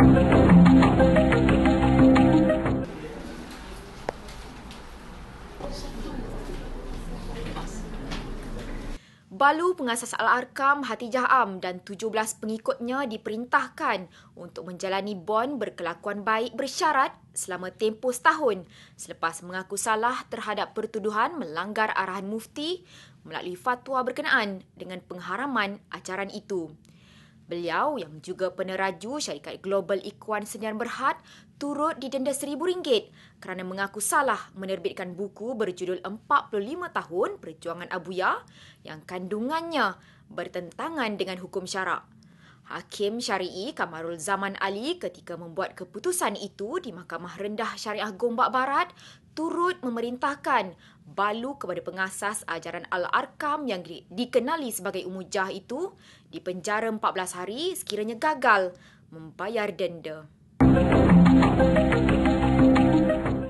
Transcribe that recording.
Balu pengasas Al-Arkam Hatijah Am dan 17 pengikutnya diperintahkan untuk menjalani bond berkelakuan baik bersyarat selama tempoh setahun selepas mengaku salah terhadap pertuduhan melanggar arahan mufti melalui fatwa berkenaan dengan pengharaman acaran itu. Beliau yang juga peneraju syarikat Global Ikhwan Senior Berhad turut didenda RM1,000 kerana mengaku salah menerbitkan buku berjudul 45 Tahun Perjuangan Abuya yang kandungannya bertentangan dengan hukum syarak. Hakim Syari'i Kamarul Zaman Ali ketika membuat keputusan itu di Mahkamah Rendah Syariah Gombak Barat turut memerintahkan balu kepada pengasas ajaran Al-Arkam yang dikenali sebagai Umujah itu di penjara 14 hari sekiranya gagal membayar denda.